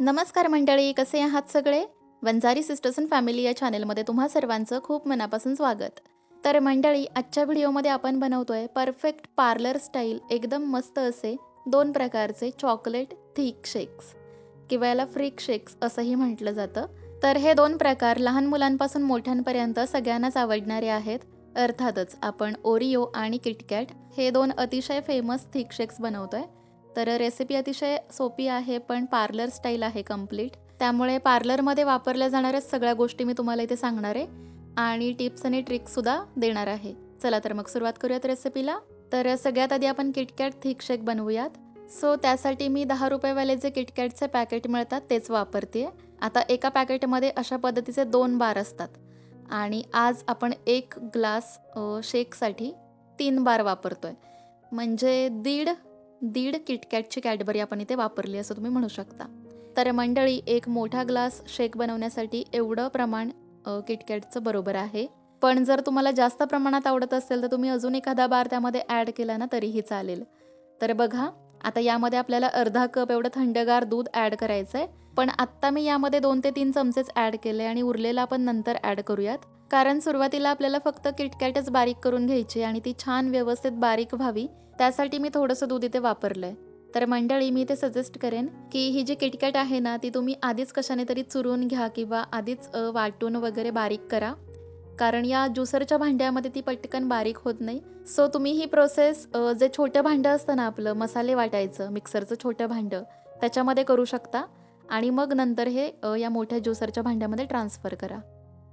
नमस्कार मंडळी कसे आहात सगळे? वंजारी सिस्टर्स अँड फॅमिली या चॅनेलमध्ये तुम्हा सर्वांचं खूप मनापासून स्वागत. तर मंडळी आजच्या व्हिडिओमध्ये आपण बनवतोय परफेक्ट पार्लर स्टाईल एकदम मस्त असे दोन प्रकारचे चॉकलेट थिक शेक्स. किंवा याला फ्रीक शेक्स असंही म्हटलं जातं. तर हे दोन प्रकार लहान मुलांपासून मोठ्यांपर्यंत सगळ्यांनाच आवडणारे आहेत. अर्थातच आपण ओरिओ आणि किटकॅट हे दोन अतिशय फेमस थिक शेक्स बनवतोय. तर रेसिपी अतिशय सोपी आहे पण पार्लर स्टाईल आहे कंप्लीट त्यामुळे पार्लरमध्ये वापरल्या जाणाऱ्या सगळ्या गोष्टी मी तुम्हाला इथे सांगणार आहे. आणि टिप्स आणि ट्रिक्ससुद्धा देणार आहे. चला तर मग सुरुवात करूयात रेसिपीला तर सगळ्यात आधी आपण किटकॅट थिक शेक बनवूयात. सो त्यासाठी मी दहा रुपयेवाले जे किटकॅटचे पॅकेट मिळतात तेच वापरते आता एका पॅकेटमध्ये अशा पद्धतीचे दोन बार असतात. आणि आज आपण एक ग्लास शेकसाठी तीन बार वापरतोय. म्हणजे दीड दीड किटकॅटची कॅडबरी आपण इथे वापरली असं तुम्ही म्हणू शकता. तर मंडळी एक मोठा ग्लास शेक बनवण्यासाठी एवढं प्रमाण किटकॅटचं बरोबर आहे. पण जर तुम्हाला जास्त प्रमाणात आवडत असेल तर तुम्ही अजून एखादा बार त्यामध्ये ॲड केला ना तरीही चालेल. तर बघा आता यामध्ये आपल्याला अर्धा कप एवढं थंडगार दूध ॲड करायचं आहे पण आत्ता मी यामध्ये दोन ते तीन चमचेच ॲड केले आणि उरलेला आपण नंतर ॲड करूयात. कारण सुरुवातीला आपल्याला फक्त किटकॅटच बारीक करून घ्यायची आणि ती छान व्यवस्थित बारीक व्हावी त्यासाठी मी थोडंसं दूध इथे वापरलंय. तर मंडळी मी ते सजेस्ट करेन की ही जी किटकॅट आहे ना ती तुम्ही आधीच कशाने तरी चुरून घ्या किंवा आधीच वाटून वगैरे बारीक करा. कारण या ज्युसरच्या भांड्यामध्ये ती पटकन बारीक होत नाही. सो तुम्ही ही प्रोसेस जे छोटं भांडं असतं ना आपलं मसाले वाटायचं मिक्सरचं छोटं भांडं त्याच्यामध्ये करू शकता. आणि मग नंतर हे या मोठ्या ज्युसरच्या भांड्यामध्ये ट्रान्सफर करा.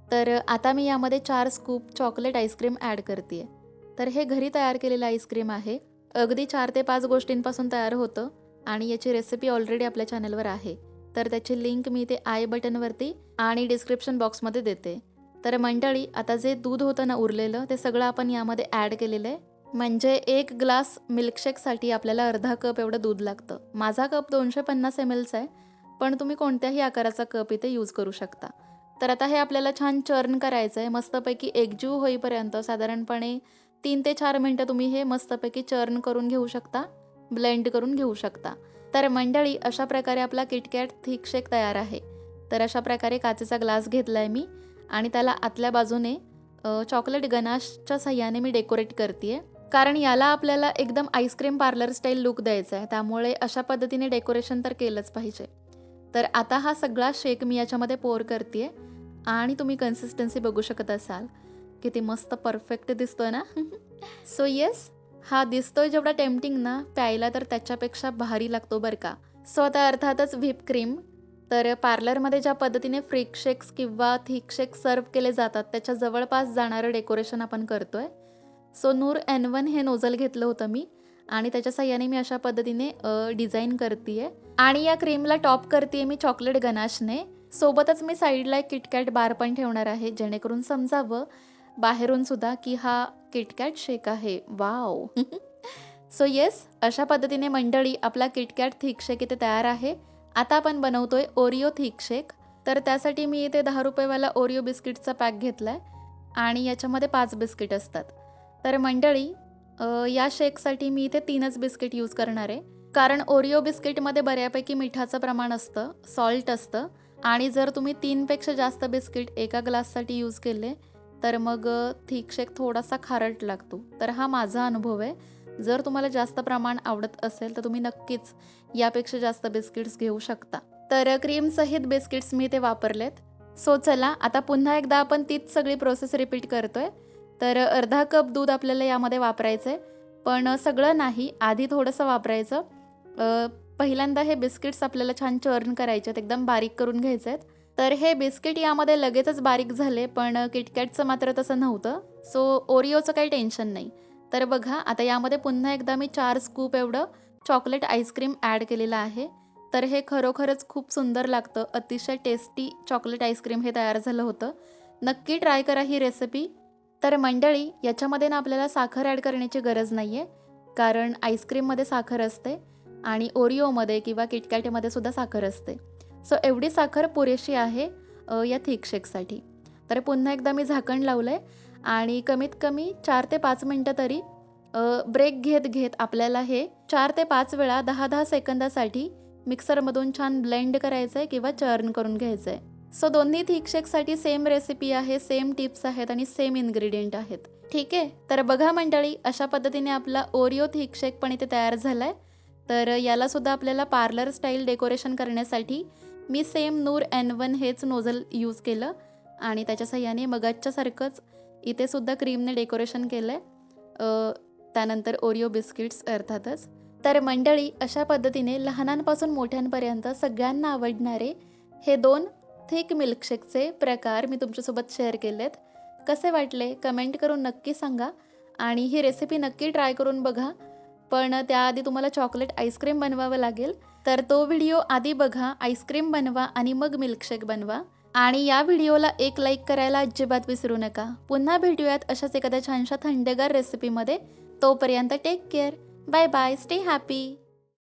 तर आता मी यामध्ये चार स्कूप चॉकलेट आईस्क्रीम ॲड करते तर हे घरी तयार केलेलं आईस्क्रीम आहे. अगदी चार ते पाच गोष्टींपासून तयार होतं आणि याची रेसिपी ऑलरेडी आपल्या चॅनलवर आहे. तर त्याची लिंक मी ते आय बटनवरती आणि डिस्क्रिप्शन बॉक्समध्ये देते. तर मंडळी आता जे दूध होतं ना उरलेलं ते सगळं आपण यामध्ये ॲड केलेलं आहे. म्हणजे एक ग्लास मिल्कशेकसाठी आपल्याला अर्धा कप एवढं दूध लागतं. माझा कप दोनशे पन्नास एम एलचा आहे पण तुम्ही कोणत्याही आकाराचा कप इथे यूज करू शकता. तर आता हे आपल्याला छान चर्न करायचं आहे. मस्तपैकी एकजीव होईपर्यंत साधारणपणे तीन ते चार मिनटं तुम्ही हे मस्तपैकी चर्न करून घेऊ शकता ब्लेंड करून घेऊ शकता. तर मंडळी अशा प्रकारे आपला किटकॅट थिक शेक तयार आहे. तर अशा प्रकारे काचेचा ग्लास घेतला आहे मी आणि त्याला आतल्या बाजूने चॉकलेट गनाशच्या सहाय्याने मी डेकोरेट करते कारण याला आपल्याला एकदम आईस्क्रीम पार्लर स्टाईल लुक द्यायचा आहे. त्यामुळे अशा पद्धतीने डेकोरेशन तर केलंच पाहिजे. तर आता हा सगळा शेक मी याच्यामध्ये पोर करते आणि तुम्ही कन्सिस्टन्सी बघू शकत असाल. किती मस्त परफेक्ट दिसतोय ना? सो येस हा दिसतोय जेवढा टेम्पटिंग ना प्यायला तर त्याच्यापेक्षा भारी लागतो बरं का. सो आता अर्थातच व्हिप क्रीम तर पार्लरमध्ये ज्या पद्धतीने फ्रिक शेक्स किंवा थिक शेक्स सर्व केले जातात त्याच्या जवळपास जाणारं डेकोरेशन आपण करतोय. सो नूर एन वन हे नोझल घेतलं होतं मी. आणि त्याच्या साह्याने मी अशा पद्धतीने डिझाईन करते आणि या क्रीमला टॉप करते मी चॉकलेट गनाशने सोबतच मी साईडला एक किटकॅट बार पण ठेवणार आहे जेणेकरून समजावं बाहेरून सुद्धा की हा किटकॅट शेक आहे. वाव सो येस अशा पद्धतीने मंडळी आपला किटकॅट थिक शेक इथे तयार आहे. आता आपण बनवतोय ओरिओ थिक शेक तर त्यासाठी मी इथे दहा रुपयेवाला ओरिओ बिस्किटचा पॅक घेतला आहे आणि याच्यामध्ये पाच बिस्किट असतात. तर मंडळी या शेकसाठी मी इथे तीनच बिस्किट यूज करणार आहे. कारण ओरिओ बिस्किटमध्ये बऱ्यापैकी मिठाचं प्रमाण असतं सॉल्ट असतं आणि जर तुम्ही तीनपेक्षा जास्त बिस्किट एका ग्लाससाठी यूज केले तर मग थिक शेक थोडासा खारट लागतो. तर हा माझा अनुभव आहे. जर तुम्हाला जास्त प्रमाण आवडत असेल तर तुम्ही नक्कीच यापेक्षा जास्त बिस्किट्स घेऊ शकता. तर क्रीमसहित बिस्किट्स मी ते वापरलेत. सो चला आता पुन्हा एकदा आपण तीच सगळी प्रोसेस रिपीट करतोय. तर अर्धा कप दूध आपल्याला यामध्ये वापरायचं आहे पण सगळं नाही आधी थोडंसं वापरायचं. पहिल्यांदा हे बिस्किट्स आपल्याला छान चर्न करायचे आहेत एकदम बारीक करून घ्यायचे आहेत. तर हे बिस्किट यामध्ये लगेचच बारीक झाले पण किटकॅटचं मात्र तसं नव्हतं. सो ओरिओचं काही टेन्शन नाही. तर बघा आता यामध्ये पुन्हा एकदा मी चार स्कूप एवढं चॉकलेट आईस्क्रीम ॲड केलेलं आहे. तर हे खरोखरच खूप सुंदर लागतं. अतिशय टेस्टी चॉकलेट आईस्क्रीम हे तयार झालं होतं. नक्की ट्राय करा ही रेसिपी. तर मंडळी याच्यामध्ये ना आपल्याला साखर ॲड करण्याची गरज नाही आहे कारण आईस्क्रीममध्ये साखर असते आणि ओरिओमध्ये किंवा किटकॅटमध्ये सुद्धा साखर असते. सो एवढी साखर पुरेशी आहे या थिक शेकसाठी. तर पुन्हा एकदा मी झाकण लावलं आहे आणि कमीत कमी चार ते पाच मिनटं तरी ब्रेक घेत घेत आपल्याला हे चार ते पाच वेळा दहा दहा सेकंदासाठी मिक्सरमधून छान ब्लेंड करायचं आहे किंवा चर्न करून घ्यायचं आहे सो दोन्ही थिक शेकसाठी सेम रेसिपी आहे सेम टिप्स आहेत आणि सेम इन्ग्रेडियंट आहेत. ठीक आहे? तर बघा मंडळी अशा पद्धतीने आपला ओरिओ थिक शेक पण इथे तयार झाला आहे तर याला सुद्धा आपल्याला पार्लर स्टाईल डेकोरेशन करण्यासाठी मी सेम नूर एन वन हेच नोझल यूज केलं. आणि त्याच्या सहाय्याने मगाच्यासारखंच इथे सुद्धा क्रीमने डेकोरेशन केलं आहे त्यानंतर ओरिओ बिस्किट्स अर्थातच. तर मंडळी अशा पद्धतीने लहानांपासून मोठ्यांपर्यंत सगळ्यांना आवडणारे हे दोन थिक मिल्कशेकचे प्रकार मी तुमच्यासोबत शेअर केलेत. कसे वाटले? कमेंट करून नक्की सांगा. आणि ही रेसिपी नक्की ट्राय करून बघा. पण त्याआधी तुम्हाला चॉकलेट आईस्क्रीम बनवावं लागेल. तर तो व्हिडिओ आधी बघा. आईस्क्रीम बनवा आणि मग मिल्कशेक बनवा. आणि या व्हिडिओला एक लाईक करायला अजिबात विसरू नका. पुन्हा भेटूयात अशाच एखाद्या छानशा थंडेगार रेसिपीमध्ये तोपर्यंत take care bye bye stay happy